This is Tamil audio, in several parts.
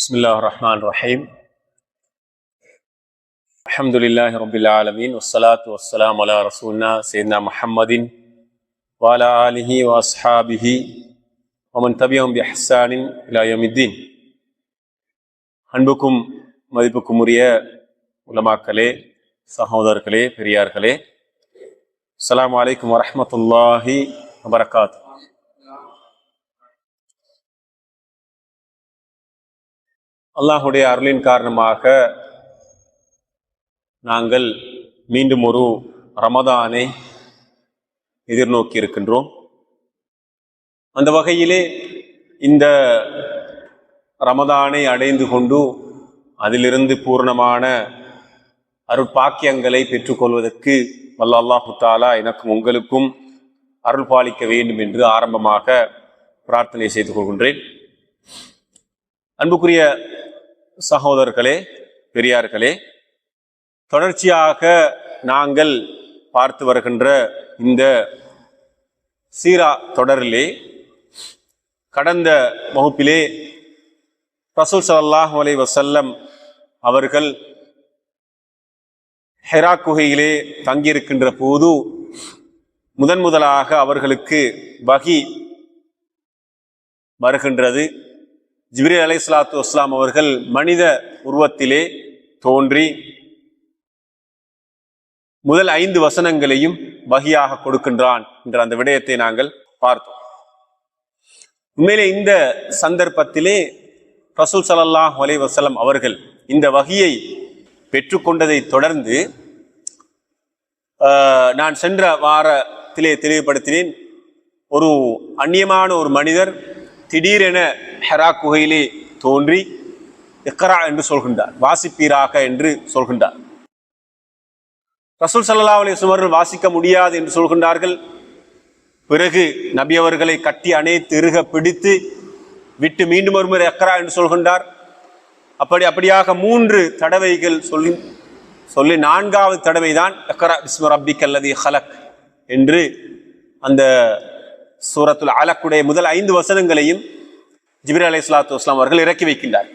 بسم الله الرحمن الرحيم الحمد لله رب العالمين والصلاة والسلام على رسولنا سيدنا محمد وعلى آله وأصحابه ومن تبعهم بإحسان إلى يوم الدين அன்புக்கும் மதிப்புக்கும் உரிய உலமாக்களே சகோதரர்களே பெரியார்களே அஸ்ஸலாமு அலைக்கும் வரஹ்மத்துல்லாஹி வபரகாத்து அல்லாஹுடைய அருளின் காரணமாக நாங்கள் மீண்டும் ஒரு ரமதானை எதிர்நோக்கி இருக்கின்றோம். அந்த வகையிலே இந்த ரமதானை அடைந்து கொண்டு அதிலிருந்து பூர்ணமான அருட்பாக்கியங்களை பெற்றுக்கொள்வதற்கு வல்ல அல்லாஹு தாலா எனக்கும் உங்களுக்கும் அருள் பாலிக்க வேண்டும் என்று ஆரம்பமாக பிரார்த்தனை செய்து கொள்கின்றேன். அன்புக்குரிய சகோதரர்களே பெரியார்களே தொடர்ச்சியாக நாங்கள் பார்த்து வருகின்ற இந்த சீரா தொடரிலே கடந்த வகுப்பிலே ரசூல் சல்லாஹ் அலை வசல்லம் அவர்கள் ஹெரா குகையிலே தங்கியிருக்கின்ற போது முதன் முதலாக அவர்களுக்கு வகி வருகின்றது. ஜிப்ரி அலை சலாத்து வஸ்லாம் அவர்கள் மனித உருவத்திலே தோன்றி முதல் ஐந்து வசனங்களையும் வகியாக கொடுக்கின்றான் என்ற அந்த விடயத்தை நாங்கள் பார்த்தோம். உண்மையிலே இந்த சந்தர்ப்பத்திலே ரசூல் சலல்லாஹ் அலை வசலம் அவர்கள் இந்த வகியை பெற்றுக்கொண்டதை தொடர்ந்து நான் சென்ற வாரத்திலே தெளிவுபடுத்தினேன். ஒரு அந்நியமான ஒரு மனிதர் திடீரென ஹெரா குகையிலே தோன்றி இக்கரா என்று சொல்கின்றார். வாசிப்பீராக என்று சொல்கின்றார். ரசூல் சல்லா அலி சுமர்கள் வாசிக்க முடியாது என்று சொல்கின்றார்கள். பிறகு நபி அவர்களை கட்டி அணைத்து இறுக பிடித்து விட்டு மீண்டும் ஒருமுறை எக்கரா என்று சொல்கின்றார். அப்படி அப்படியாக மூன்று தடவைகள் சொல்லி சொல்லி நான்காவது தடவை தான் எக்கரா பிஸ்ம ரப்பிக் அல்லது ஹலக் என்று அந்த சூரத்துல் அலக்குடைய முதல் ஐந்து வசனங்களையும் ஜிபிர் அலி சலாத்து வஸ்லாம் அவர்கள் இறக்கி வைக்கின்றார்.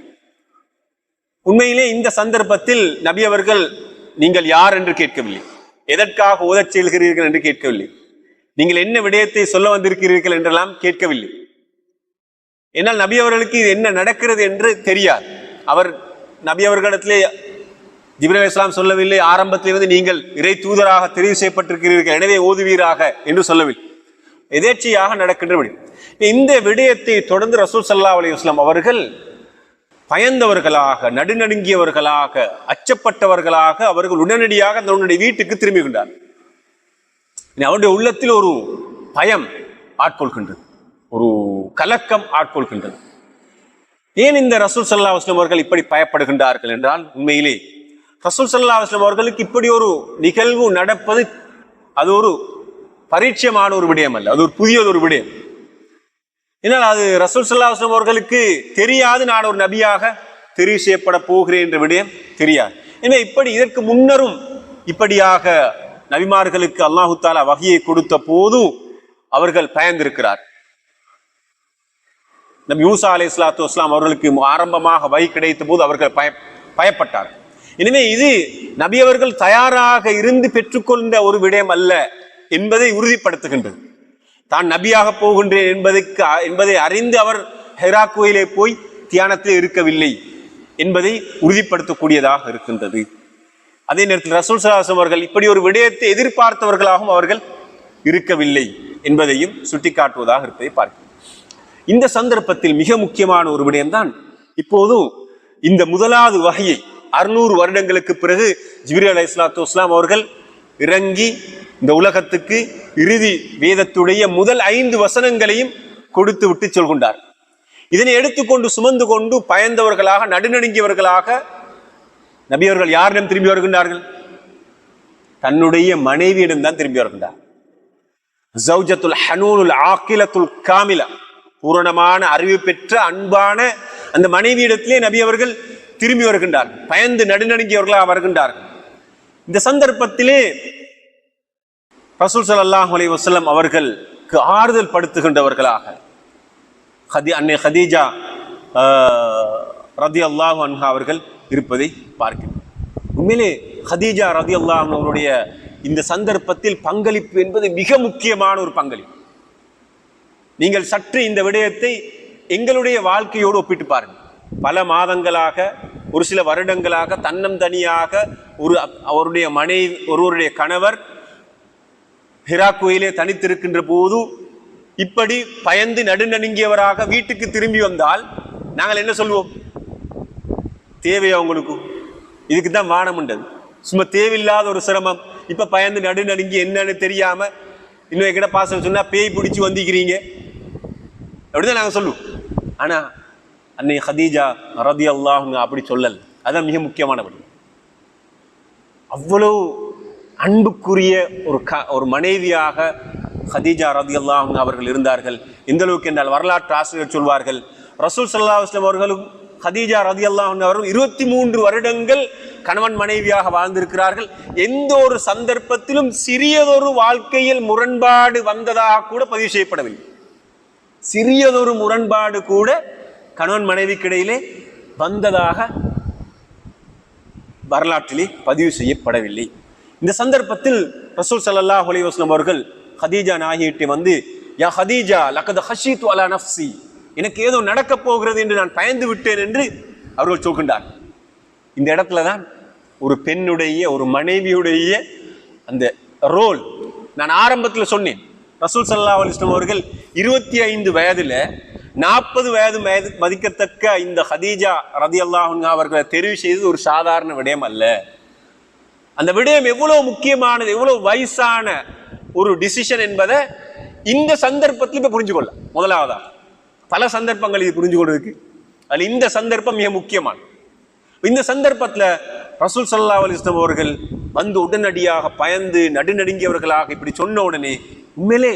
உண்மையிலே இந்த சந்தர்ப்பத்தில் நபி அவர்கள் நீங்கள் யார் என்று கேட்கவில்லை. எதற்காக ஓதச் செல்கிறீர்கள் என்று கேட்கவில்லை. நீங்கள் என்ன விடயத்தை சொல்ல வந்திருக்கிறீர்கள் என்றெல்லாம் கேட்கவில்லை. என்னால் நபி அவர்களுக்கு இது என்ன நடக்கிறது என்று தெரியாது. அவர் நபி அவர்களிடத்திலே ஜிப்ரல் இஸ்லாம் சொல்லவில்லை. ஆரம்பத்திலிருந்து நீங்கள் இறை தூதராக தெரிவு செய்யப்பட்டிருக்கிறீர்கள். எனவே ஓதுவீராக என்று சொல்லவில்லை. எதேச்சியாக நடக்கின்ற விடயம். இந்த விடயத்தை தொடர்ந்து ரசூல் சல்லா அலைஹி அவர்கள் பயந்தவர்களாக நடுநடுங்கியவர்களாக அச்சப்பட்டவர்களாக அவர்கள் உடனடியாக தன்னுடைய வீட்டுக்கு திரும்புகின்றார் கொண்டார் அவருடைய உள்ளத்தில் ஒரு பயம் ஆட்கொள்கின்றது. ஒரு கலக்கம் ஆட்கொள்கின்றது. ஏன் இந்த ரசூல் சல்லா வஸ்லம் அவர்கள் இப்படி பயப்படுகின்றார்கள் என்றால் உண்மையிலே ரசூல் சல்லா வஸ்லம் அவர்களுக்கு இப்படி ஒரு நிகழ்வு நடப்பது அது ஒரு பரிச்சயமான ஒரு விடயம் அல்ல. அது ஒரு புதியது ஒரு விடயம். ஏன்னால் அது ரசூல் சல்லாஹம் அவர்களுக்கு தெரியாது நான் ஒரு நபியாக தெரிவு செய்யப்பட போகிறேன் என்ற விடயம் தெரியாது. ஏன்னா இப்படி இதற்கு முன்னரும் இப்படியாக நபிமார்களுக்கு அல்லாஹு தாலா வகையை கொடுத்த போதும் அவர்கள் பயந்திருக்கிறார். நம் யூசா அலி இஸ்லாத்து வஸ்லாம் அவர்களுக்கு ஆரம்பமாக வகை கிடைத்த போது அவர்கள் பய பயப்பட்டார் எனவே இது நபி அவர்கள் தயாராக இருந்து பெற்றுக்கொண்ட ஒரு விடயம் அல்ல. என்பதை உறுதிப்படுத்துகின்றது. தான் நபியாக போகின்றேன் என்பதற்கு என்பதை அறிந்து அவர் ஹெரா கோயிலே போய் தியானத்தில் இருக்கவில்லை என்பதை உறுதிப்படுத்தக்கூடியதாக இருக்கின்றது. அதே நேரத்தில் ரசூல் சலாசம் அவர்கள் இப்படி ஒரு விடயத்தை எதிர்பார்த்தவர்களாகவும் அவர்கள் இருக்கவில்லை என்பதையும் சுட்டிக்காட்டுவதாக இருப்பதை பார்க்கிறோம். இந்த சந்தர்ப்பத்தில் மிக முக்கியமான ஒரு விடயம்தான் இப்போது இந்த முதலாவது வகையை அறுநூறு வருடங்களுக்கு பிறகு ஜிபிரி அலி இஸ்லாத்து இஸ்லாம் அவர்கள் இறங்கி இந்த உலகத்துக்கு இறுதி வேதத்துடைய முதல் ஐந்து வசனங்களையும் கொடுத்து விட்டு சொல்கின்றார். இதனை எடுத்துக்கொண்டு சுமந்து கொண்டு பயந்தவர்களாக நடுநடுங்கியவர்களாக நபியவர்கள் யாரிடம் திரும்பி வருகின்றார்கள்? தன்னுடைய மனைவியிடம் தான் திரும்பி வருகின்றார். ஜௌஜத்துல் ஹனூனுல் ஆக்கிலத்துல் காமிலா பூரணமான அறிவு பெற்ற அன்பான அந்த மனைவியிடத்திலே நபி அவர்கள் திரும்பி வருகின்றார் பயந்து நடுநடுங்கியவர்களாக வருகின்றார்கள். இந்த சந்தர்ப்பத்திலே ரசூல் ஸல்லல்லாஹு அலி வசலம் அவர்களுக்கு ஆறுதல் படுத்துகின்றவர்களாக. ஹதி அன்னை ஹதீஜா ஆஹ், ரதி அல்லாஹ் அன்ஹா அவர்கள் இருப்பதை பார்க்கிறோம். உண்மையிலே ஹதீஜா ரதி அல்லாஹ் அவருடைய இந்த சந்தர்ப்பத்தில் பங்களிப்பு என்பது மிக முக்கியமான ஒரு பங்களிப்பு. நீங்கள் சற்று இந்த விடயத்தை எங்களுடைய வாழ்க்கையோடு ஒப்பிட்டு பாருங்கள். பல மாதங்களாக ஒரு சில வருடங்களாக தன்னம் தனியாக ஒரு அவருடைய மனைவி ஒருவருடைய கணவர் ஹிரா கோயிலே தனித்திருக்கின்ற போது இப்படி பயந்து நடுநடுங்கியவராக வீட்டுக்கு திரும்பி வந்தால் நாங்கள் என்ன சொல்வோம்? தேவையா உங்களுக்கு? இதுக்கு தான் வானமுண்டது சும்மா தேவையில்லாத ஒரு சிரமம். இப்ப பயந்து நடுநடுங்கி என்னன்னு தெரியாம இன்னும் எங்கிட்ட பாசம் சொன்னால் பேய் பிடிச்சி வந்திக்கிறீங்க. அப்படிதான் நாங்கள் சொல்லுவோம். ஆனா அன்னை ஹதீஜா ரதி அல்லாஹுங்க அப்படி சொல்லல். அதான் மிக முக்கியமான விடயம் அவ்வளவு அன்புக்குரிய ஒரு க ஒரு மனைவியாக ஹதீஜா ரதி அல்லாஹ் அவர்கள் இருந்தார்கள். இந்த அளவுக்கு என்றால் வரலாற்று ஆசிரியர் சொல்வார்கள் ரசூல் சல்லா இஸ்லாம் அவர்களும் ஹதீஜா ரதி அல்லாஹ் அவர்கள் இருபத்தி மூன்று வருடங்கள் கணவன் மனைவியாக வாழ்ந்திருக்கிறார்கள். எந்த ஒரு சந்தர்ப்பத்திலும் சிறியதொரு வாழ்க்கையில் முரண்பாடு வந்ததாக கூட பதிவு செய்யப்படவில்லை. சிறியதொரு முரண்பாடு கூட கணவன் மனைவிக்கிடையிலே வந்ததாக வரலாற்றிலே பதிவு செய்யப்படவில்லை. இந்த சந்தர்ப்பத்தில் ரசூல் சல்லா ஹொலிவாஸ்லம் அவர்கள் ஹதீஜா நாயகிட்டே வந்து யா ஹதீஜா லக்கத் ஹஷீத் அலா நஃப்சி எனக்கு ஏதோ நடக்கப் போகிறது என்று நான் பயந்து விட்டேன் என்று அவர்கள் சொல்கின்றார். இந்த இடத்துல தான் ஒரு பெண்ணுடைய ஒரு மனைவியுடைய அந்த ரோல் நான் ஆரம்பத்தில் சொன்னேன். ரசூல் சல்லா அலிஸ்லாம் அவர்கள் இருபத்தி ஐந்து வயதில் நாற்பது வயது வயது மதிக்கத்தக்க இந்த ஹதீஜா ரதி அல்லாஹுங்க அவர்களை தெரிவு செய்தது ஒரு சாதாரண விடயம் அல்ல. அந்த விடயம் எவ்வளவு முக்கியமானது எவ்வளவு வயசான ஒரு டிசிஷன் என்பதை இந்த சந்தர்ப்பத்தில் இப்போ புரிஞ்சு கொள்ள முதலாவதா பல சந்தர்ப்பங்கள் இது புரிஞ்சு கொள்றதுக்கு அதில் இந்த சந்தர்ப்பம் மிக முக்கியமானது. இந்த சந்தர்ப்பத்தில் ரசூல் சல்லா அலிஸ்லாம் அவர்கள் வந்து உடனடியாக பயந்து நடுநடுங்கியவர்களாக இப்படி சொன்ன உடனே உண்மையிலே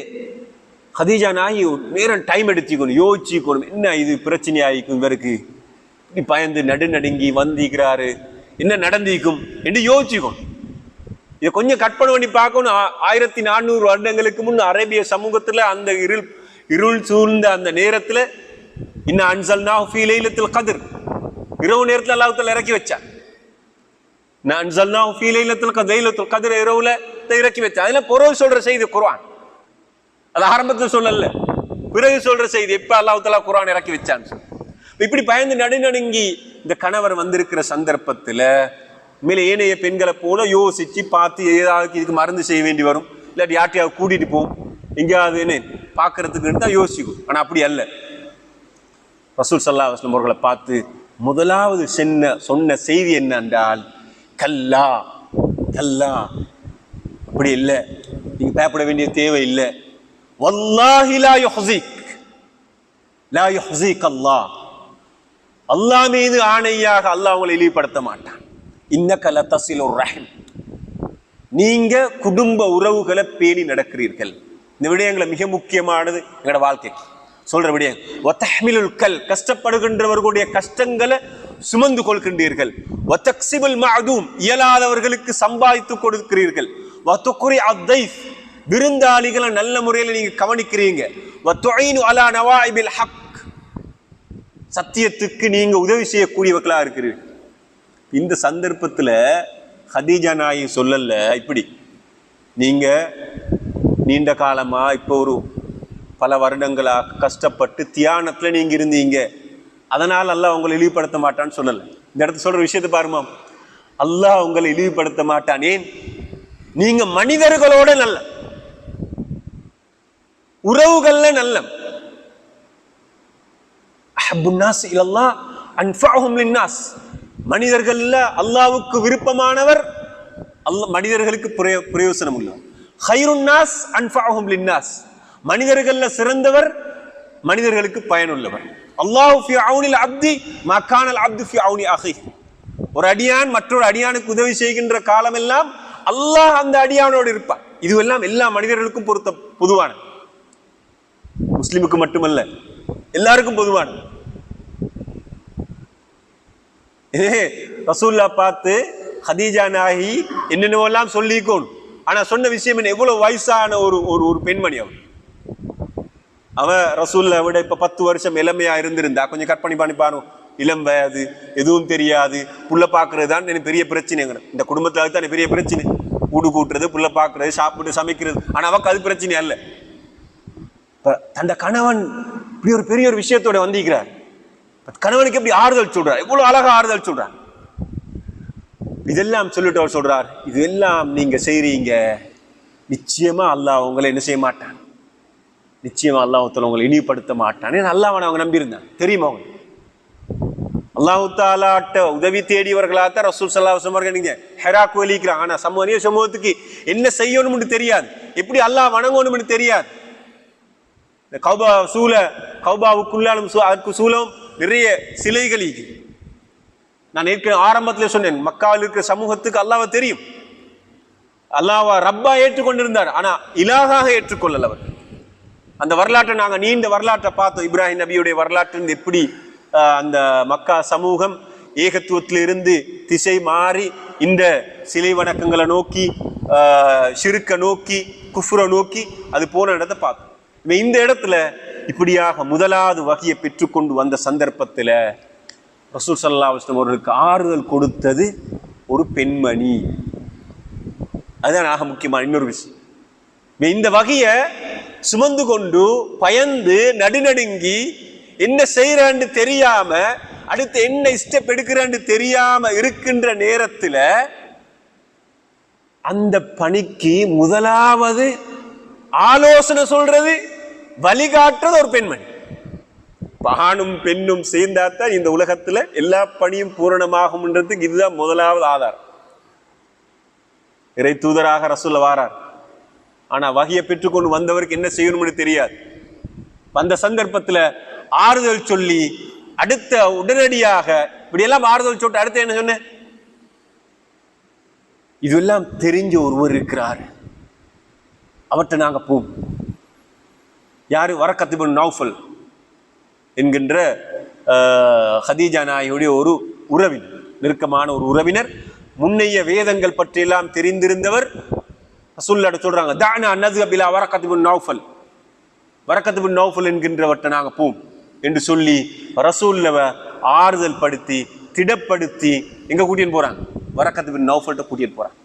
ஹதீஜா நாயி ஒரு நேரம் டைம் எடுத்துக்கணும் யோசிச்சுக்கணும் என்ன இது பிரச்சனை ஆகிக்கும் இவருக்கு? இப்படி பயந்து நடுநடுங்கி வந்திக்கிறாரு என்ன நடந்திருக்கும் என்று யோசிச்சுக்கணும் இதை கொஞ்சம் கற்பனை பண்ணி பார்க்கணும். ஆயிரத்தி நானூறு வருடங்களுக்கு முன் அரேபிய சமூகத்துல அந்த இருள் இருள் சூழ்ந்த அந்த நேரத்துல இன்னும் அன்சல்னா ஃபீலைலத்தில் கதிர் இரவு நேரத்துல அல்லாஹத்தில் இறக்கி வச்சான் நான் அன்சல்னா ஃபீலைலத்தில் லைலத்தில் கதிர் இரவுல இறக்கி வச்சேன் அதில் பொறவு சொல்ற செய்தி குர்ஆன். அது ஆரம்பத்தில் சொல்லல. பிறகு சொல்ற செய்தி எப்ப அல்லாஹ்வுத்தாலா குரான் இறக்கி வச்சான்னு சொல்லி. இப்படி பயந்து நடுநடுங்கி இந்த கணவர் வந்திருக்கிற சந்தர்ப்பத்துல மேலே ஏனைய பெண்களை போல யோசிச்சு பார்த்து ஏதாவது இதுக்கு மருந்து செய்ய வேண்டி வரும். இல்லாட்டி யார்ட்டையாவது கூட்டிட்டு போகும் எங்கேயாவதுன்னு என்ன தான் யோசிக்கும். ஆனா அப்படி அல்ல. ரசூல் சல்லா வஸ்லம் அவர்களை பார்த்து முதலாவது சென்ன சொன்ன செய்தி என்ன என்றால் கல்லா கல்லா. அப்படி இல்லை. நீங்க பயப்பட வேண்டிய தேவை இல்லை. வல்லாஹி லா யுஹசிக் லா யுஹசிக் அல்லாஹ் அல்லாஹ் மீது ஆணையாக அல்லாஹ் உங்களை இழிவுபடுத்த மாட்டான். இன்னக ஒரு ரஹிம். நீங்க குடும்ப உறவுகளை பேணி நடக்கிறீர்கள். இந்த விடயங்களை மிக முக்கியமானது. எங்களோட வாழ்க்கைக்கு. சொல்ற விடயம். ஒத்தஹமிலுல் கல் கஷ்டப்படுகின்றவர்களுடைய கஷ்டங்களை சுமந்து கொள்கின்றீர்கள். ஒத்தக்சிபுல் மஅதூம் இயலாதவர்களுக்கு சம்பாதித்து கொடுக்கிறீர்கள். வத்துக்குரி அத்தைஃப் விருந்தாளிகளை நல்ல முறையில் நீங்க கவனிக்கிறீங்க. வத்துஈனு அலா நவாயிபில் ஹக். சத்தியத்துக்கு நீங்க உதவி செய்யக்கூடியவர்களா இருக்கிறீர்கள். இந்த சந்தர்ப்பத்துல ஹதீஜா நாயி சொல்லல. இப்படி. நீங்க நீண்ட காலமா இப்போ ஒரு பல வருடங்களாக கஷ்டப்பட்டு தியானத்துல நீங்க இருந்தீங்க. அதனால் அல்லாஹ் உங்களை இழிவுபடுத்த மாட்டான்னு சொல்லலை. இந்த இடத்துல சொல்ற விஷயத்தை பாருமா. அல்லாஹ் உங்களை இழிவுபடுத்த மாட்டானேன் நீங்கள் நீங்க மனிதர்களோட நல்ல. உறவுகள்ல நல்ல. அஹப்புன்னாஸ் இல்லல்லா அன்ஃபாஹும் லின்னாஸ் மனிதர்கள்ல அல்லாவுக்கு விருப்பமானவர் அல்ல மனிதர்களுக்கு பிரயோசனம் உள்ளவர் ஹைருன் நாஸ் லின்னாஸ் மனிதர்கள்ல சிறந்தவர் மனிதர்களுக்கு பயனுள்ளவர். அல்லாஹ் ஃபி அவுனில் அப்தி மக்கானல் அப்து ஃபி அவுனி அஹி. ஒரு அடியான் மற்றொரு அடியானுக்கு உதவி செய்கின்ற காலமெல்லாம் அல்லாஹ் அந்த அடியானோடு இருப்பான். இதுவெல்லாம் எல்லா மனிதர்களுக்கும் பொருத்த பொதுவான முஸ்லிமுக்கு மட்டுமல்ல எல்லாருக்கும் பொதுவானது இதே ரசூல்லா பார்த்து ஹதீஜா நாகி என்னென்னவெல்லாம் சொல்லிக்கோன் ஆனா சொன்ன விஷயம் என்ன? எவ்வளவு வயசான ஒரு ஒரு ஒரு பெண்மணி அவன். அவன் ரசூல்ல விட இப்ப பத்து வருஷம் இளமையா இருந்திருந்தா கொஞ்சம் கற்பனை பண்ணி பாரும் இளம் வயது எதுவும் தெரியாது. புள்ள பார்க்கறது தான் எனக்கு பெரிய பிரச்சனைங்கிற இந்த குடும்பத்துல தான் எனக்கு பெரிய பிரச்சனை. கூடு கூட்டுறது புள்ள பார்க்கறது சாப்பிட்டு சமைக்கிறது. ஆனா அவக்கு அது பிரச்சனை அல்ல. இப்போ தந்த கணவன் இப்படி ஒரு பெரிய ஒரு விஷயத்தோட வந்திருக்கிறார். கணவனுக்கு எப்படி ஆறுதல் சொல்றார்? எவ்வளவு அழகா ஆறுதல் சொல்றார்? இதெல்லாம் சொல்லிட்டு அவர் சொல்றார் இதெல்லாம் நீங்க செய்றீங்க நிச்சயமா அல்லாஹ் உங்களை என்ன செய்ய மாட்டான். நிச்சயமா அல்லாஹ் உங்களை இனிப்படுத்த மாட்டான். ஏன்னா அல்லாஹ் அவங்க நம்பியிருந்தான் தெரியுமா அவங்க அல்லாஹு தாலாட்ட உதவி தேடியவர்களாத்தான் ரசூல் சல்லா அவர்கள் நீங்க ஹெரா கோலிக்கிறாங்க ஆனா சமூக சமூகத்துக்கு என்ன செய்யணும்னு தெரியாது. எப்படி அல்லாஹ் வணங்கணும்னு தெரியாது. இந்த கௌபா சூழ கௌபாவுக்குள்ளாலும் சூ- அதற்கு சூழம் நிறைய சிலைகள் இருக்குது நான் ஏற்கனவே ஆரம்பத்தில் சொன்னேன் மக்காவில் இருக்கிற சமூகத்துக்கு அல்லாஹ்வை தெரியும். அல்லாவா ரப்பா ஏற்றுக்கொண்டிருந்தார் ஆனால் இலாகாக ஏற்றுக்கொள்ளல அவர். அந்த வரலாற்றை நாங்கள் நீண்ட வரலாற்றை பார்த்தோம். இப்ராஹிம் நபியுடைய வரலாற்று எப்படி அந்த மக்கா சமூகம் ஏகத்துவத்திலிருந்து திசை மாறி இந்த சிலை வணக்கங்களை நோக்கி சிறுக்க நோக்கி குஃப்ரை நோக்கி அது போன இடத்தை பார்த்தோம். இந்த இடத்துல இப்படியாக முதலாவது வகையை பெற்றுக்கொண்டு வந்த சந்தர்ப்பத்துல ரசூல் சல்லா அலுவலம் அவர்களுக்கு ஆறுதல் கொடுத்தது ஒரு பெண்மணி. அதுதான் ஆக முக்கியமான இன்னொரு விஷயம். இந்த வகைய சுமந்து கொண்டு பயந்து நடுநடுங்கி என்ன செய்யறான்னு தெரியாம அடுத்து என்ன ஸ்டெப் எடுக்கிறான்னு தெரியாம இருக்கின்ற நேரத்துல அந்த பணிக்கு முதலாவது ஆலோசனை சொல்றது வழிகாட்டுறது ஒரு பெண்மணி. பகானும் பெண்ணும் சேர்ந்தாத்தான் இந்த உலகத்துல எல்லா பணியும் பூரணமாகும்ன்றதுக்கு இதுதான் முதலாவது ஆதாரம். இறை தூதராக ரசூல வாரார். ஆனா வகையை பெற்றுக்கொண்டு வந்தவருக்கு என்ன செய்யணும்னு தெரியாது. வந்த சந்தர்ப்பத்துல ஆறுதல் சொல்லி அடுத்த உடனடியாக இப்படியெல்லாம் ஆறுதல் சொல்லிட்டு அடுத்து என்ன சொன்ன? இதெல்லாம் தெரிஞ்ச ஒருவர் இருக்கிறார். அவர்கிட்ட நாங்க போம் யார்? வரக்கத்திபுன் நௌஃபல் என்கின்ற ஹதீஜா நாயுடைய ஒரு உறவினர் நெருக்கமான ஒரு உறவினர். முன்னைய வேதங்கள் பற்றியெல்லாம் தெரிந்திருந்தவர் ரசூல்லாட்ட சொல்றாங்க தானா அன்னது அபிலா வரக்கத்திபுன் நௌஃபல். வரக்கத்துபுன் நௌஃபல் என்கின்றவற்றை நாங்கள் போம் என்று சொல்லி ரசூல்லவ ஆறுதல் படுத்தி திடப்படுத்தி எங்கே கூட்டின்னு போகிறாங்க வரக்கத்துபின் நௌஃபல்கிட்ட கூட்டிட்டு போகிறாங்க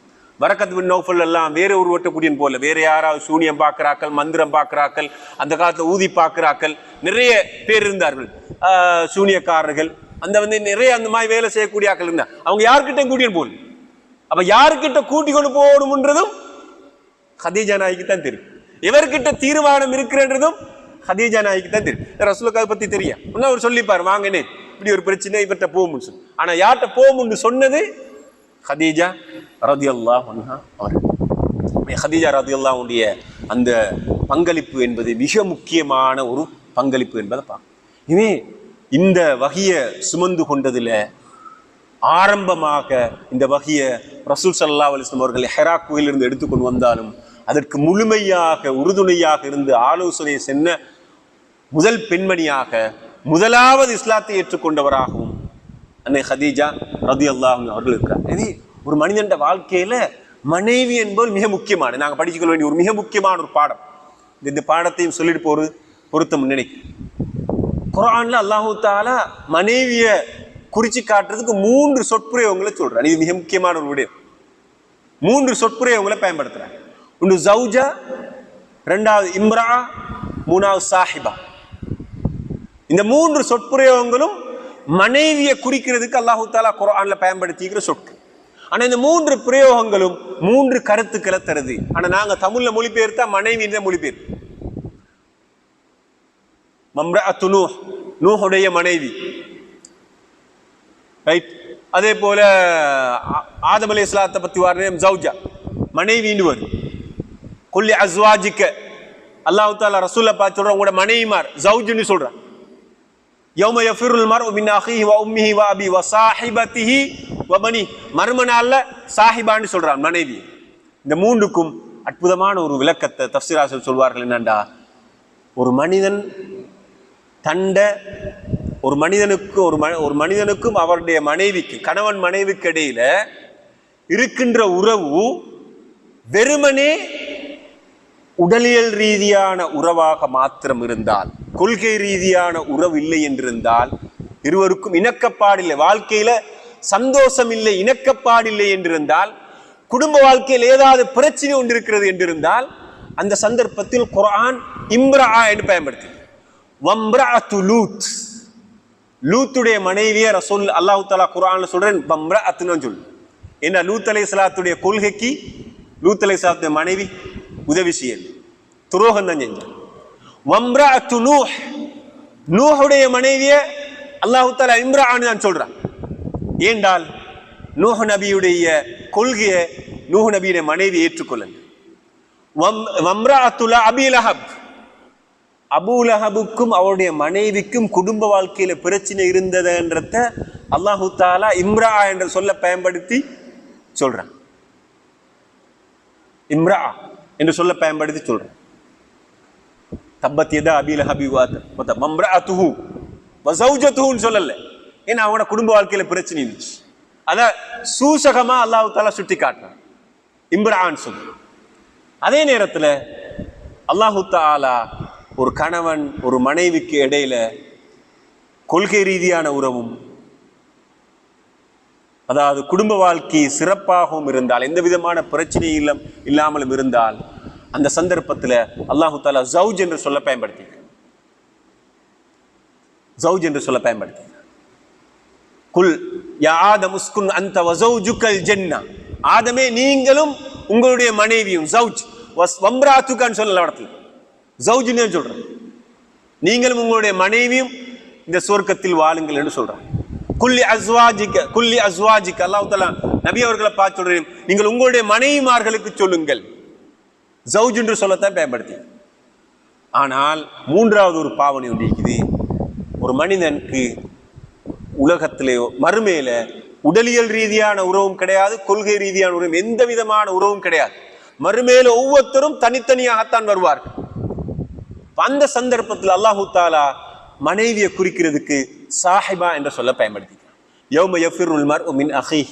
வரக்கத்து பின் நௌஃபல் எல்லாம் வேற ஒருவர்கிட்ட கூட்டின்னு போகல வேற யாராவது சூனியம் பார்க்குறாக்கள் மந்திரம் பார்க்குறாக்கள் அந்த காலத்தில் ஊதி பார்க்கிறாக்கள் நிறைய பேர் இருந்தார்கள். சூனியக்காரர்கள் அந்த வந்து நிறைய அந்த மாதிரி வேலை செய்யக்கூடிய ஆட்கள் இருந்தா அவங்க யார்கிட்ட கூட்டின்னு போகல. அப்ப யாருக்கிட்ட கூட்டி கொண்டு போகணும்ன்றதும் ஹதீஜா நாய்க்கு தான் தெரியும். இவர்கிட்ட தீர்மானம் இருக்கிறன்றதும் ஹதீஜா நாய்க்கு தான் தெரியும் ரசூலுக்கு அதை பத்தி தெரியும். இன்னும் அவர் சொல்லிப்பார் வாங்கனே இப்படி ஒரு பிரச்சனை இவர்கிட்ட போகும்னு சொல்லி. ஆனா யார்கிட்ட போகும்னு சொன்னது ஹதீஜா ரதி அல்லாஹ் அவர் ஹதீஜா ரதியல்லாவுடைய அந்த பங்களிப்பு என்பது மிக முக்கியமான ஒரு பங்களிப்பு என்பதை பார்க்கணும். இவே இந்த வகையை சுமந்து கொண்டதில் ஆரம்பமாக இந்த வகையை ரசூல் சல்லா அலிஸ்லம் அவர்கள் ஹெரா கோயிலிருந்து எடுத்துக்கொண்டு வந்தாலும் அதற்கு முழுமையாக உறுதுணையாக இருந்து ஆலோசனை சென்ன முதல் பெண்மணியாக முதலாவது இஸ்லாத்தை ஏற்றுக்கொண்டவராகவும் அன்னை ஹதீஜா ரதி அல்லாஹ் அவர்கள் இருக்கிறார் இது ஒரு மனிதன்ட வாழ்க்கையில மனைவி என்பது மிக முக்கியமான நாங்க படிச்சுக்கொள்ள வேண்டிய ஒரு மிக முக்கியமான ஒரு பாடம். இந்த- இந்த பாடத்தையும் சொல்லிட்டு போகிறது பொருத்தம் நினைக்கிறேன் குரான்ல அல்லாஹூ தாலா மனைவியை குறிச்சு காட்டுறதுக்கு மூன்று சொற்பிரயோகங்களை சொல்றேன் இது மிக முக்கியமான ஒரு விடயம். மூன்று சொற்பிரயோகங்களை பயன்படுத்துறாங்க ஒன்று ஜவுஜா ரெண்டாவது இம்ரா மூணாவது சாஹிபா. இந்த மூன்று சொற்பிரயோகங்களும் மனைவியை குறிக்கிறதுக்கு அல்லாஹு தாலா குரான்ல பயன்படுத்திக்கிற சொற்கள். ஆனா இந்த மூன்று பிரயோகங்களும் மூன்று கருத்துக்களை தருது. ஆனா நாங்க தமிழ்ல மொழிபெயர்த்தா மனைவி மொழிபெயர்ப்பு மம்ரஅத்து நூஹ் நூஹுடைய மனைவி. ரைட் அதே போல ஆ- ஆதம் அலி இஸ்லாத்தை பத்தி வாரம் ஜவுஜா மனைவின்னு வரும் கொல்லி அஸ்வாஜிக்க. அல்லாஹு தாலா ரசூலை பார்த்து சொல்றான் உங்களோட மனைவிமார் ஜவுஜுன்னு சொல்றான். யௌம யஃபிருல் மர் மின் அஹி வ உம்மிஹி வ அபி வ சாஹிபத்திஹி வ பனி மர்மனால சாஹிபான்னு சொல்கிறான் மனைவி. இந்த மூன்றுக்கும் அற்புதமான ஒரு விளக்கத்தை தப்சிராசல் சொல்வார்கள் என்னண்டா? ஒரு மனிதன் தண்ட ஒரு மனிதனுக்கு ஒரு ம ஒரு மனிதனுக்கும் அவருடைய மனைவிக்கு கணவன் மனைவிக்கு இடையில இருக்கின்ற உறவு வெறுமனே உடலியல் ரீதியான உறவாக மாத்திரம் இருந்தால் கொள்கை ரீதியான உறவு இல்லை என்றிருந்தால் இருவருக்கும் இணக்கப்பாடில்லை வாழ்க்கையில சந்தோஷம் இல்லை இணக்கப்பாடில்லை என்றிருந்தால் குடும்ப வாழ்க்கையில் ஏதாவது பிரச்சனை ஒன்று இருக்கிறது என்றிருந்தால் அந்த சந்தர்ப்பத்தில் குரான் இம்ரா என்று பயன்படுத்தி. லூத். லூத்துடைய மனைவியை ரசோல் அல்லாஹ் தாலா குரான் சொல்றேன் வம்ரஅத்துன்னு சொல்லு என்ன லூத் அலைஹிஸ்ஸலாத்துடைய கொள்கைக்கு லூத் அலைஹிஸ்ஸலாத்துடைய மனைவி உதவி செய்யல. துரோகம் தான் செஞ்சான் வம்ரஅத்து நூஹ். நூஹுடைய மனைவியை அல்லாஹு தாலா இம்ரான்னு தான் சொல்கிறேன் ஏண்டால் நூஹ் நபியுடைய கொள்கையை நூஹ் நபியுடைய மனைவி ஏற்றுக்கொள்ளுங்க. வம்- அத்துலா அபி லஹப். அபூலஹபுக்கும் அவருடைய மனைவிக்கும் குடும்ப வாழ்க்கையில பிரச்சனை இருந்ததுன்றத அல்லாஹு தாலா இம்ரா என்ற சொல்ல பயன்படுத்தி சொல்றான். இம்ரா என்று சொல்ல பயன்படுத்தி சொல்றான். தப்பத் எதா அபில ஹபி வாத்த மம்ரஅத்துஹு வஸௌஜத்துஹுன்னு சொல்லல. ஏன்னா அவனோட குடும்ப வாழ்க்கையில பிரச்சனை இருந்துச்சு. அதான் சூசகமா அல்லாஹு தாலா சுட்டி காட்டுறான். இம்ரான் சொல்லு. அதே நேரத்துல அல்லாஹு தாலா ஒரு கணவன் ஒரு மனைவிக்கு இடையில கொள்கை ரீதியான உறவும் அதாவது குடும்ப வாழ்க்கை சிறப்பாகவும் இருந்தால் எந்த விதமான பிரச்சனையும் இல்லாமலும் இருந்தால் அந்த சந்தர்ப்பத்தில் அல்லாஹு தாலா ஜவுஜ் என்று சொல்ல பயன்படுத்தி. ஜவுஜ் என்று சொல்ல பயன்படுத்தி. குல் யா ஆதம் உஸ்குன் அந்த வசௌஜுக்கல் ஜென்னா. ஆதமே நீங்களும் உங்களுடைய மனைவியும் ஜவுஜ் வஸ் வம்ராத்துக்கான்னு சொல்லல இடத்துல ஜவுஜ்னு சொல்றேன் நீங்களும் உங்களுடைய மனைவியும் இந்த சொர்க்கத்தில் வாழுங்கள் என்று சொல்றான் குல்லி அஸ்வாஜிக்க குல்லி அஸ்வாஜிக்க அல்லாஹு தாலா நபி அவர்களை பார்த்து சொல்கிறேன் நீங்கள் உங்களுடைய மனைவிமார்களுக்கு சொல்லுங்கள். ஜவுஜ் என்று சொல்லத்தான் பயன்படுத்தி. ஆனால் மூன்றாவது ஒரு பாவனை ஒன்று இருக்குது. ஒரு மனிதனுக்கு உலகத்திலேயோ மறுமையில உடலியல் ரீதியான உறவும் கிடையாது கொள்கை ரீதியான உறவும் எந்த விதமான உறவும் கிடையாது. மறுமையில ஒவ்வொருத்தரும் தனித்தனியாகத்தான் வருவார்கள். அந்த சந்தர்ப்பத்தில் அல்லாஹு தாலா மனைவியை குறிக்கிறதுக்கு சாஹிபா என்ற சொல்ல பயன்படுத்திக்கிறான். யௌம யஃபிருல் மர் உமின் அஹி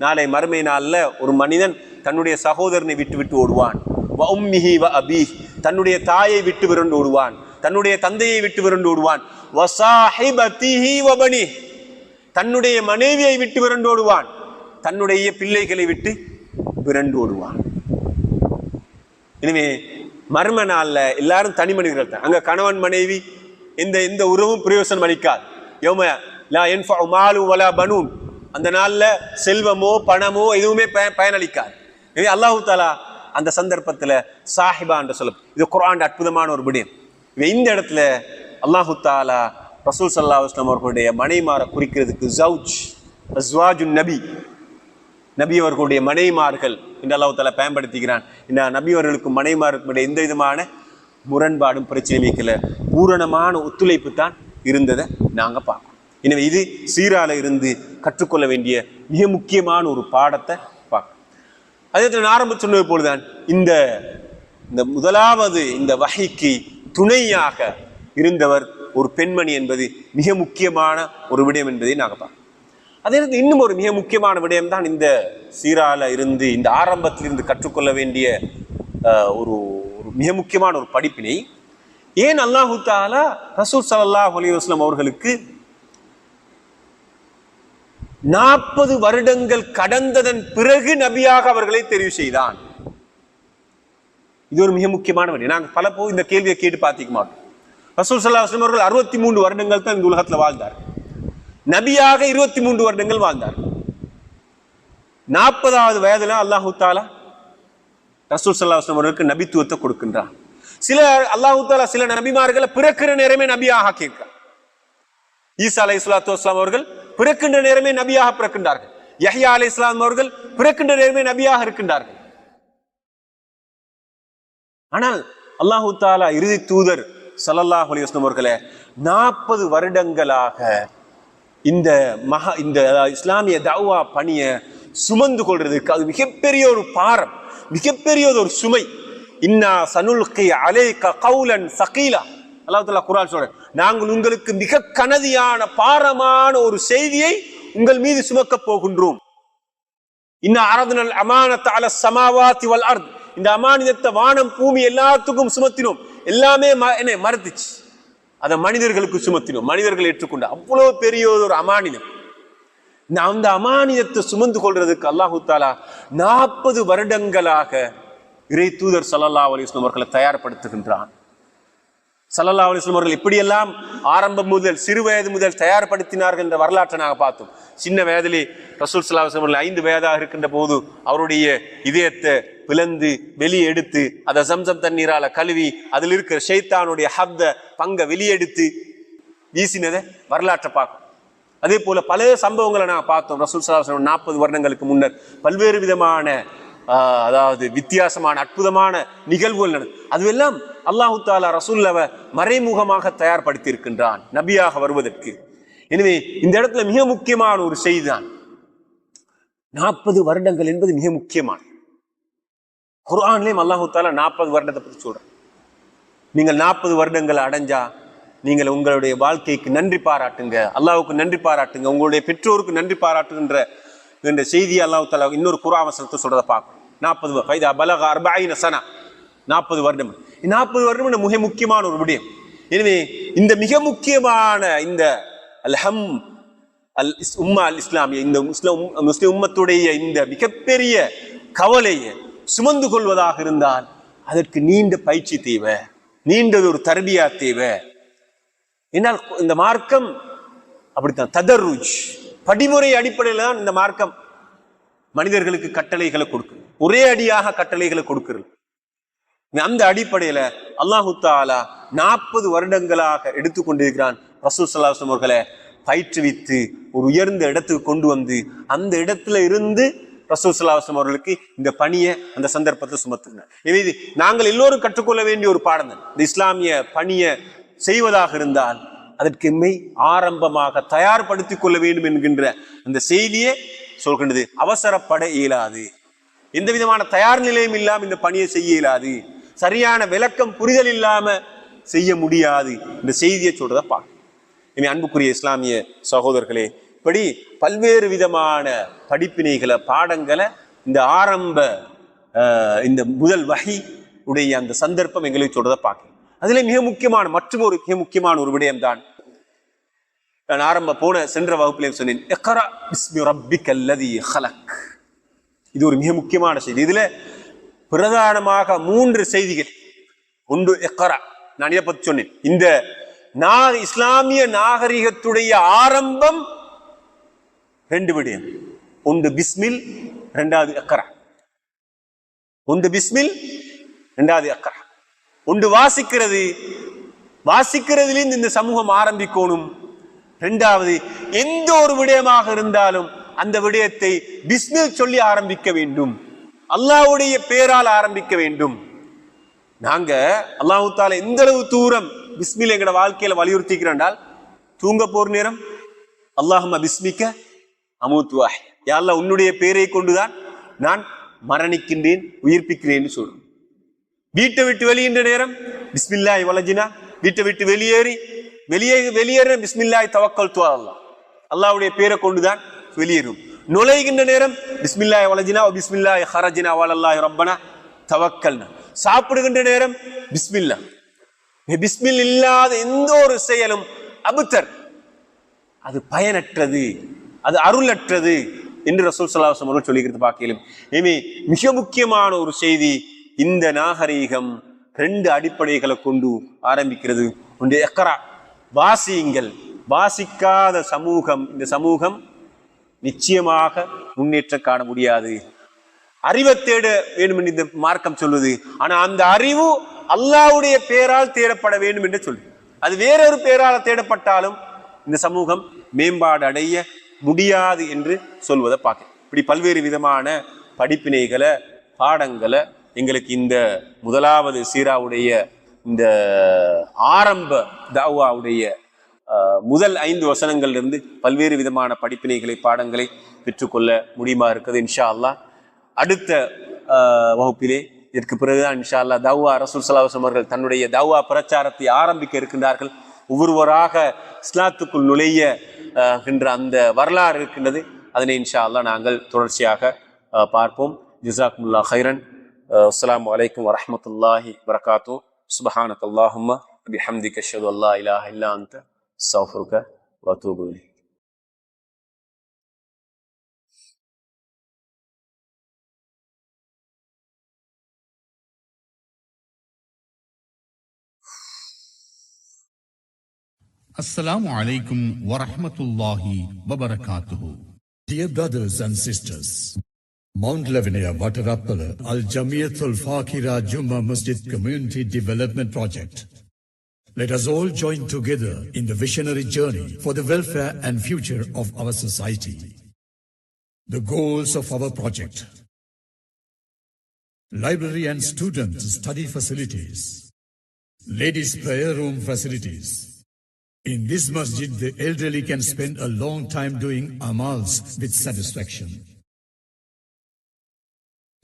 நாளை மறுமை நாளில் ஒரு மனிதன் தன்னுடைய சகோதரனை விட்டு விட்டு ஓடுவான். வ உம்மிஹி வ அபி தன்னுடைய தாயை விட்டு விரண்டு ஓடுவான். தன்னுடைய தந்தையை விட்டு விரண்டு ஓடுவான். வ சாஹிபதிஹி தன்னுடைய மனைவியை விட்டு விரண்டு ஓடுவான். தன்னுடைய பிள்ளைகளை விட்டு விரண்டு ஓடுவான். எனவே மர்ம நாள்ல எல்லாரும் தனி மனிதர்கள் தான். அங்க கணவன் மனைவி இந்த இந்த உறவும் பிரயோசனம் அளிக்காது. யௌம லா யன்ஃபஉ மாலு வலா பனூன். அந்த நாளில் செல்வமோ பணமோ எதுவுமே பய- பயனளிக்காது. எனவே அல்லாஹு தாலா அந்த சந்தர்ப்பத்தில் சாஹிபா என்று சொல்லும் இது குரான் அற்புதமான ஒரு விடயம். இவை இந்த இடத்துல அல்லாஹு தாலா ரசூல் சல்லா அஸ்லாம் அவர்களுடைய மனைமாரை குறிக்கிறதுக்கு ஜவுஜ் அஸ்வாஜுன் நபி நபி அவர்களுடைய மனைமார்கள் என்று அல்லாஹு தாலா பயன்படுத்துகிறான். இந்த நபி அவர்களுக்கும் மனைமாருக்கும் இடையே எந்த விதமான முரண்பாடும் பிரச்சனை வைக்கல. பூரணமான ஒத்துழைப்பு தான் இருந்ததை நாங்கள் பார்க்கணும் எனவே இது சீரால இருந்து கற்றுக்கொள்ள வேண்டிய மிக முக்கியமான ஒரு பாடத்தை அதே நான் ஆரம்ப சொன்னது போலதான் இந்த இந்த முதலாவது இந்த வகைக்கு துணையாக இருந்தவர் ஒரு பெண்மணி என்பது மிக முக்கியமான ஒரு விடயம் என்பதை நாங்கள் பார்க்கணும் அதே நேரத்தில் இன்னும் ஒரு மிக முக்கியமான விடயம் தான் இந்த சீரால இருந்து இந்த ஆரம்பத்திலிருந்து கற்றுக்கொள்ள வேண்டிய ஒரு ஒரு மிக முக்கியமான ஒரு படிப்பினை ஏன் அல்லாஹு தாலா ரசூல் ஸல்லல்லாஹு அலைஹி அவர்களுக்கு நாற்பது வருடங்கள் கடந்ததன் பிறகு நபியாக அவர்களை தெரிவு செய்தான். இது ஒரு மிக முக்கியமான வழி. நாங்கள் பல போ இந்த கேள்வியை கேட்டு பார்த்திக்க மாட்டோம். ரசூல் அவர்கள் அறுபத்தி மூன்று வருடங்கள் தான் இந்த உலகத்தில் வாழ்ந்தார். நபியாக இருபத்தி மூன்று வருடங்கள் வாழ்ந்தார். நாற்பதாவது வயதுல அல்லாஹு தாலா ரசூல் சல்லா அவர்களுக்கு நபித்துவத்தை கொடுக்கின்றான். சில அல்லாஹு தாலா சில நபிமார்களை பிறக்கிற நேரமே நபியாக ஆக்கியிருக்கார் ஈசா அலை இஸ்லாத்து வஸ்லாம் அவர்கள் பிறக்கின்ற நேரமே நபியாக பிறக்கின்றார்கள். யஹ்யா அலி இஸ்லாம் அவர்கள் பிறக்கின்ற நேரமே நபியாக இருக்கின்றார்கள். ஆனால் அல்லாஹு தாலா இறுதி தூதர் ஸல்லல்லாஹு அலி வஸ்லம் அவர்களே நாற்பது வருடங்களாக இந்த மகா இந்த இஸ்லாமிய தவா பணியை சுமந்து கொள்றதுக்கு அது மிகப்பெரிய ஒரு பாரம் மிகப்பெரிய ஒரு சுமை. இன்னா சனுல்கி அலேக கவுலன் சகீலா அல்லாஹ் குரால் சொல்றேன். நாங்கள் உங்களுக்கு மிக கனதியான பாரமான ஒரு செய்தியை உங்கள் மீது சுமக்கப் போகின்றோம். இன்னும் அரதுனல் அமானத் அல சமாவாத்தி வல் அர்த். இந்த அமானிதத்தை வானம் பூமி எல்லாத்துக்கும் சுமத்தினோம். எல்லாமே ம- என்ன மறந்துச்சு அதை மனிதர்களுக்கு சுமத்தினோம். மனிதர்கள் ஏற்றுக்கொண்டு. அவ்வளவு பெரிய ஒரு அமானிதம். அந்த அமானியத்தை சுமந்து கொள்றதுக்கு அல்லாஹு தாலா நாற்பது வருடங்களாக இறை தூதர் சல்லல்லா அலிஸ்லம் அவர்களை தயார்படுத்துகின்றான். சல்லல்லா அலிஸ்லம் அவர்கள் இப்படியெல்லாம் ஆரம்பம் முதல் சிறு வயது முதல் தயார்படுத்தினார்கள் என்ற வரலாற்றை நாங்கள் பார்த்தோம். சின்ன வயதிலே ரசூல் சல்லா அலிஸ்லாம் அவர்கள் ஐந்து வயதாக இருக்கின்ற போது அவருடைய இதயத்தை பிளந்து வெளியே எடுத்து அதை சம்சம் தண்ணீரால கழுவி அதில் இருக்கிற ஷைத்தானுடைய ஹப்த பங்கை வெளியெடுத்து வீசினதை வரலாற்றை பார்க்கும் அதே போல பல சம்பவங்களை நான் பார்த்தோம். ரசூல் சலாஹ் நாற்பது வருடங்களுக்கு முன்னர் பல்வேறு விதமான அதாவது வித்தியாசமான அற்புதமான நிகழ்வுகள் நடந்தது அதுவெல்லாம் அல்லாஹு தாலா ரசூல்லவ மறைமுகமாக தயார்படுத்தி இருக்கின்றான் நபியாக வருவதற்கு. எனவே இந்த இடத்துல மிக முக்கியமான ஒரு செய்திதான். நாற்பது வருடங்கள் என்பது மிக முக்கியமான குரான்லேயும் அல்லாஹு தாலா நாற்பது வருடத்தை பற்றி சொல்றேன். நீங்கள் நாற்பது வருடங்கள் அடைஞ்சா நீங்கள் உங்களுடைய வாழ்க்கைக்கு நன்றி பாராட்டுங்க அல்லாவுக்கு நன்றி பாராட்டுங்க உங்களுடைய பெற்றோருக்கு நன்றி பாராட்டுகின்ற என்ற செய்தி அல்லாஹ் தலா இன்னொரு குராவசனத்தை சொல்கிறத பார்க்கும் நாற்பது ஃபைதா பலக அர்பாயின சனா. நாற்பது வருடம் நாற்பது வருடம் மிக முக்கியமான ஒரு விடயம். எனவே இந்த மிக முக்கியமான இந்த அல்ஹம் அல் இஸ் உம்மா அல் இஸ்லாமிய இந்த முஸ்லிம் முஸ்லிம் உம்மத்துடைய இந்த மிகப்பெரிய கவலையை சுமந்து கொள்வதாக இருந்தால் அதற்கு நீண்ட பயிற்சி தேவை. நீண்டது ஒரு தர்பியா தேவை. என்னால் இந்த மார்க்கம் அப்படித்தான். ததருஜ் படிமுறை அடிப்படையில் தான் இந்த மார்க்கம் மனிதர்களுக்கு கட்டளைகளை கொடுக்குது. ஒரே அடியாக கட்டளைகளை கொடுக்கிறது. அந்த அடிப்படையில அல்லாஹு தாலா நாற்பது வருடங்களாக எடுத்துக்கொண்டிருக்கிறான் ரசூல் சல்லாஹம் அவர்களை பயிற்றுவித்து ஒரு உயர்ந்த இடத்துக்கு கொண்டு வந்து அந்த இடத்துல இருந்து ரசூல் சல்லாஹம் அவர்களுக்கு இந்த பணியை அந்த சந்தர்ப்பத்தை சுமத்துனார் இது நாங்கள் எல்லோரும் கற்றுக்கொள்ள வேண்டிய ஒரு பாடம் தான். இந்த இஸ்லாமிய பணியை செய்வதாக இருந்தால் அதற்கு மெய் ஆரம்பமாக தயார்படுத்திக் கொள்ள வேண்டும் என்கின்ற அந்த செய்தியே சொல்கின்றது. அவசரப்பட இயலாது. எந்த விதமான தயார் நிலையும் இல்லாம இந்த பணியை செய்ய இயலாது. சரியான விளக்கம் புரிதல் இல்லாம செய்ய முடியாது. இந்த செய்தியை சொல்றத பார்க்க இனி அன்புக்குரிய இஸ்லாமிய சகோதரர்களே இப்படி பல்வேறு விதமான படிப்பினைகளை பாடங்களை இந்த ஆரம்ப இந்த முதல் வகை உடைய அந்த சந்தர்ப்பம் எங்களுக்கு சொல்றதை பார்க்கணும். அதுல மிக முக்கியமான மற்றும் ஒரு மிக முக்கியமான ஒரு விடயம் தான் நான் ஆரம்ப போன சென்ற வகுப்பிலே சொன்னேன் பிஸ்மி இது ஒரு மிக முக்கியமான செய்தி. இதுல பிரதானமாக மூன்று செய்திகள். ஒன்று எக்கரா நான் இதை பத்தி சொன்னேன். இந்த நாக இஸ்லாமிய நாகரிகத்துடைய ஆரம்பம் ரெண்டு விடயம். ஒன்று பிஸ்மில் ரெண்டாவது இக்ரா. ஒன்று பிஸ்மில் ரெண்டாவது அக்கரா ஒன்று வாசிக்கிறது. வாசிக்கிறதுலேருந்து இந்த சமூகம் ஆரம்பிக்கணும். ரெண்டாவது எந்த ஒரு விடயமாக இருந்தாலும் அந்த விடயத்தை பிஸ்னஸ் சொல்லி ஆரம்பிக்க வேண்டும். அல்லாஹ்வுடைய பேரால் ஆரம்பிக்க வேண்டும். நாங்க அல்லாஹு தாலா எந்த அளவு தூரம் பிஸ்மில் எங்கட வாழ்க்கையில வலியுறுத்திக்கிறோண்டால் தூங்க போற நேரம் அல்லாஹும்ம பிஸ்மிக்க அமுத்துவாய் யாரெல்லாம் உன்னுடைய பேரை கொண்டுதான் நான் மரணிக்கின்றேன் உயிர்ப்பிக்கிறேன்னு சொல்றேன் வீட்டை விட்டு வெளியின்ற நேரம் பிஸ்மில்லாய் வலஜினா வீட்டை விட்டு வெளியேறி வெளியே வெளியேற பிஸ்மில்லாய் தவக்கல் துவா அல்லாஹ். அல்லாஹ்வுடைய பேரை கொண்டுதான் வெளியேறும். நுழைகின்ற நேரம் பிஸ்மில்லாய் வலஜினா பிஸ்மில்லாய் ஹரஜினா வலல்லாய் ரப்பனா தவக்கல்னா. சாப்பிடுகின்ற நேரம் பிஸ்மில்லா. பிஸ்மில் இல்லாத எந்த ஒரு செயலும் அபுத்தர். அது பயனற்றது அது அருளற்றது என்று ரசூல் சல்லாஹம் அவர்கள் சொல்லிக்கிறது பார்க்கலும் இனி மிக முக்கியமான ஒரு செய்தி இந்த நாகரீகம் ரெண்டு அடிப்படைகளை கொண்டு ஆரம்பிக்கிறது. ஒன்று எக்கரா வாசியுங்கள். வாசிக்காத சமூகம் இந்த சமூகம் நிச்சயமாக முன்னேற்றம் காண முடியாது. அறிவை தேட வேண்டும் என்று இந்த மார்க்கம் சொல்லுது. ஆனா அந்த அறிவு அல்லாவுடைய பேரால் தேடப்பட வேண்டும் என்று சொல்லு அது வேறொரு பேரால் தேடப்பட்டாலும் இந்த சமூகம் மேம்பாடு அடைய முடியாது என்று சொல்வதை பார்க்க இப்படி பல்வேறு விதமான படிப்பினைகளை பாடங்களை எங்களுக்கு இந்த முதலாவது சீராவுடைய இந்த ஆரம்ப தாவாவுடைய முதல் ஐந்து வசனங்கள்ல இருந்து பல்வேறு விதமான படிப்பினைகளை பாடங்களை பெற்றுக்கொள்ள முடியுமா இருக்குது இன்ஷா அல்லா அடுத்த வகுப்பிலே இதற்கு பிறகுதான் இன்ஷா அல்லாஹ் தவ்வா ரசூல் சலாஹம் அவர்கள் தன்னுடைய தவ்வா பிரச்சாரத்தை ஆரம்பிக்க இருக்கின்றார்கள். ஒவ்வொருவராக இஸ்லாத்துக்குள் நுழைய அந்த வரலாறு இருக்கின்றது. அதனை இன்ஷா அல்லா நாங்கள் தொடர்ச்சியாக பார்ப்போம். ஜிசாக்முல்லா ஹைரன் آه، السلام عليكم ورحمة الله وبركاته سبحانك اللهم بحمدك أشهد أن لا إله إلا أنت أستغفرك وأتوب إليك Assalamu alaikum wa rahmatullahi wa barakatuhu. Dear brothers and sisters, Mount Lavinia Watarappala Al Jamiatul Fakira Jumma Masjid Community Development Project. Let us all join together in the visionary journey for the welfare and future of our society. The goals of our project. Library and student study facilities. Ladies prayer room facilities. In this masjid, the elderly can spend a long time doing amals with satisfaction.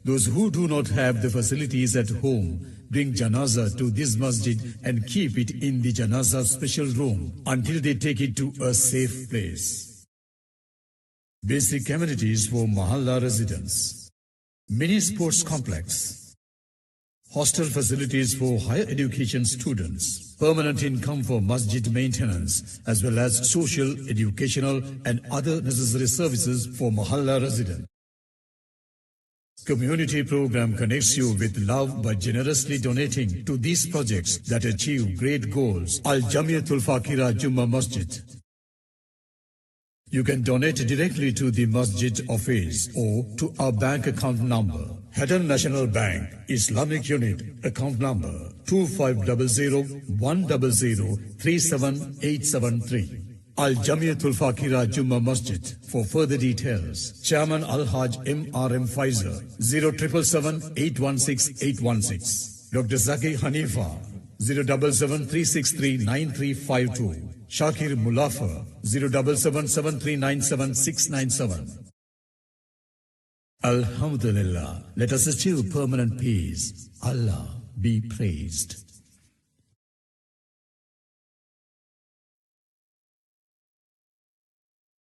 Those who do not have the facilities at home bring janaza to this masjid and keep it in the janaza special room until they take it to a safe place. Basic amenities for Mahalla residents. Mini sports complex. Hostel facilities for higher education students. Permanent income for masjid maintenance as well as social, educational and other necessary services for Mahalla residents. Community program connects you with love by generously donating to these projects that achieve great goals. Al Jamiatul Fakira Jumma Masjid. You can donate directly to the Masjid Office or to our bank account number. Hadan National Bank, Islamic Unit, account number 2500-100-37873. Al Jamiatul Fakira Jumma Masjid. For further details, Chairman Al Haj MRM Pfizer 0777 816 816. Dr. Zaki Hanifa 077 Shakir Mulafa 077 Alhamdulillah. Let us achieve permanent peace. Allah be praised.